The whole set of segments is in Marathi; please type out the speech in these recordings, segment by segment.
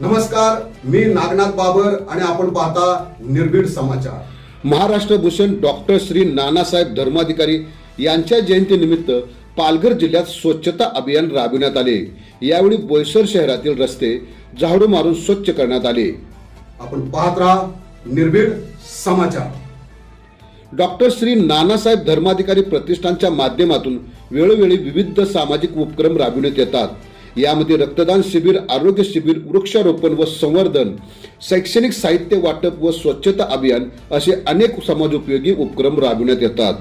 नमस्कार मी नागनाथ बाबर आणि आपण पाहता निर्भीड समाचार. महाराष्ट्र भूषण डॉक्टर श्री नानासाहेब धर्माधिकारी यांच्या जयंतीनिमित्त पालघर जिल्ह्यात स्वच्छता अभियान राबविण्यात आले. यावेळी बोईसर शहरातील रस्ते झाडू मारून स्वच्छ करण्यात आले. आपण पाहत राहा निर्भीड समाचार. डॉक्टर श्री नानासाहेब धर्माधिकारी प्रतिष्ठानच्या माध्यमातून वेळोवेळी विविध सामाजिक उपक्रम राबविण्यात येतात. यामध्ये रक्तदान शिबिर आरोग्य शिबिर वृक्षारोपण व संवर्धन शैक्षणिक साहित्य वाटप व स्वच्छता अभियान असे अनेक समाजोपयोगी उपक्रम राबविण्यात येतात.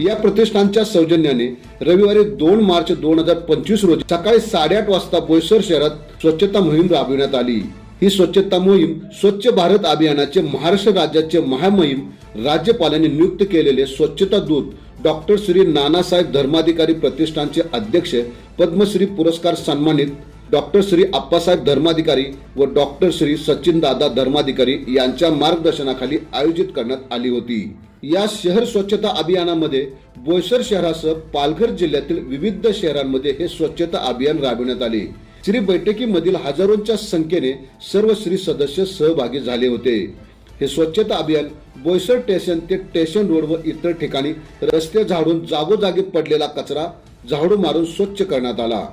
या प्रतिष्ठानच्या सौजन्याने रविवारी दोन मार्च दोन हजार पंचवीस रोजी सकाळी साडेआठ वाजता बोईसर शहरात स्वच्छता मोहीम राबविण्यात आली. ही स्वच्छता मोहीम स्वच्छ भारत अभियानाचे महाराष्ट्र राज्याचे महामहिम राज्यपालांनी नियुक्त केलेले स्वच्छता दूत डॉक्टर श्री नानासाहेब धर्माधिकारी प्रतिष्ठानचे अध्यक्ष पद्मश्री पुरस्कार सन्मानित डॉक्टर श्री आप्पासाहेब धर्माधिकारी व डॉक्टर श्री सचिन दादा धर्माधिकारी यांच्या मार्गदर्शनाखाली आयोजित करण्यात आली होती. या शहर स्वच्छता अभियानामध्ये बोईसर शहरासह पालघर जिल्ह्यातील विविध शहरांमध्ये हे स्वच्छता अभियान राबविण्यात आले. श्री बैठकीमधील हजारोंच्या संख्येने सर्व श्री सदस्य सहभागी झाले होते. हे स्वच्छता अभियान बोईसर स्टेशन ते स्टेशन रोड व इतर ठिकाणी रस्ते झाडून जागोजागी पडलेला कचरा झाडू मारून स्वच्छ करण्यात आला.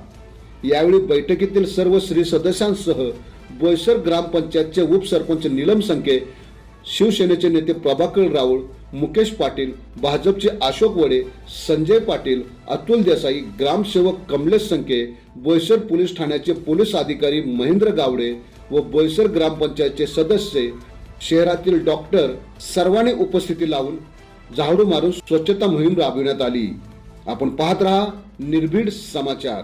यावेळी बैठकीतील सर्व श्री सदस्यांसह बोईसर ग्रामपंचायतचे उपसरपंच निलम संके शिवसेनेचे नेते प्रभाकर राऊळ मुकेश पाटील भाजपचे अशोक वडे संजय पाटील अतुल देसाई ग्रामसेवक कमलेश संके बोईसर पोलीस ठाण्याचे पोलीस अधिकारी महेंद्र गावडे व बोईसर ग्रामपंचायतचे सदस्य शहरातील डॉक्टर सर्वांनी उपस्थिती लावून झाडू मारून स्वच्छता मोहीम राबविण्यात आली. आपण पाहत रहा निर्भीड समाचार.